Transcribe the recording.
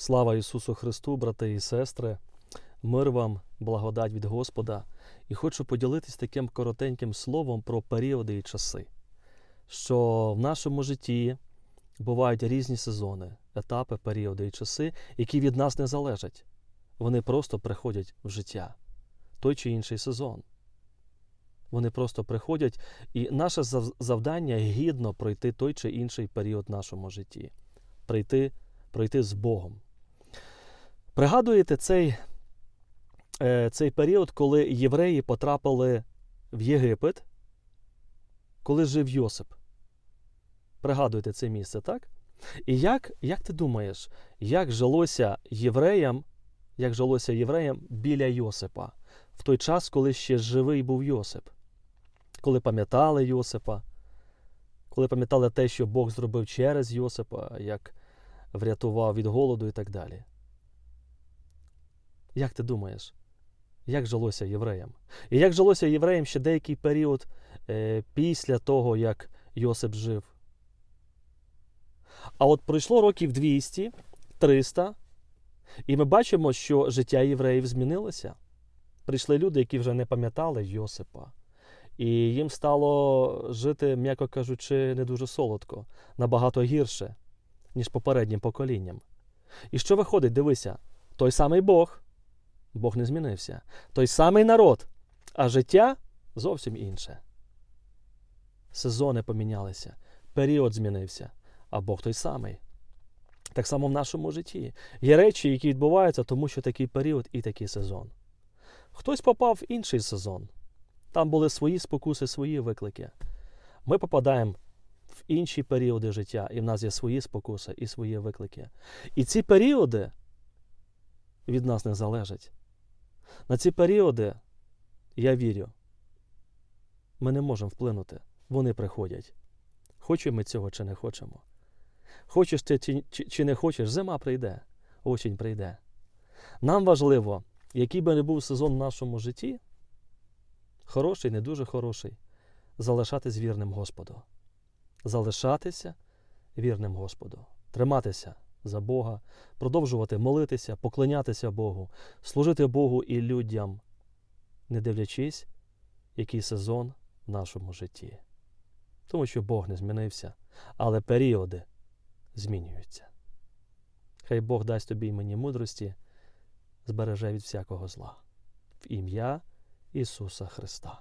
Слава Ісусу Христу, брати і сестри, мир вам, благодать від Господа, і хочу поділитись таким коротеньким словом про періоди і часи, що в нашому житті бувають різні сезони, етапи, періоди і часи, які від нас не залежать. Вони просто приходять в життя, той чи інший сезон. Вони просто приходять, і наше завдання гідно пройти той чи інший період в нашому житті, пройти, пройти з Богом. Пригадуєте цей, е, цей період, коли євреї потрапили в Єгипет, коли жив Йосип? Пригадуєте це місце, так? І як, як ти думаєш, як жилося євреям, як жилося євреям біля Йосипа в той час, коли ще живий був Йосип? Коли пам'ятали Йосипа, коли пам'ятали те, що Бог зробив через Йосипа, як врятував від голоду і так далі. Як ти думаєш, як жилося євреям? І як жилося євреям ще деякий період е, після того, як Йосип жив? А от пройшло років 200, 300, і ми бачимо, що життя євреїв змінилося. Прийшли люди, які вже не пам'ятали Йосипа. І їм стало жити, м'яко кажучи, не дуже солодко, набагато гірше, ніж попереднім поколінням. І що виходить, дивися, той самий Бог, Бог не змінився, той самий народ, а життя зовсім інше. Сезони помінялися, період змінився, а Бог той самий. Так само в нашому житті. Є речі, які відбуваються, тому що такий період і такий сезон. Хтось попав в інший сезон. Там були свої спокуси, свої виклики. Ми попадаємо в інші періоди життя, і в нас є свої спокуси і свої виклики. І ці періоди від нас не залежать. На ці періоди, я вірю, ми не можемо вплинути. Вони приходять. Хочемо ми цього чи не хочемо. Хочеш ти чи, чи, чи не хочеш, зима прийде, осінь прийде. Нам важливо, який би не був сезон в нашому житті, хороший, не дуже хороший, залишатись вірним Господу. Залишатися вірним Господу, триматися за Бога, продовжувати молитися, поклонятися Богу, служити Богу і людям, не дивлячись, який сезон в нашому житті. Тому що Бог не змінився, але періоди змінюються. Хай Бог дасть тобі і мені мудрості, збереже від всякого зла. В ім'я Ісуса Христа.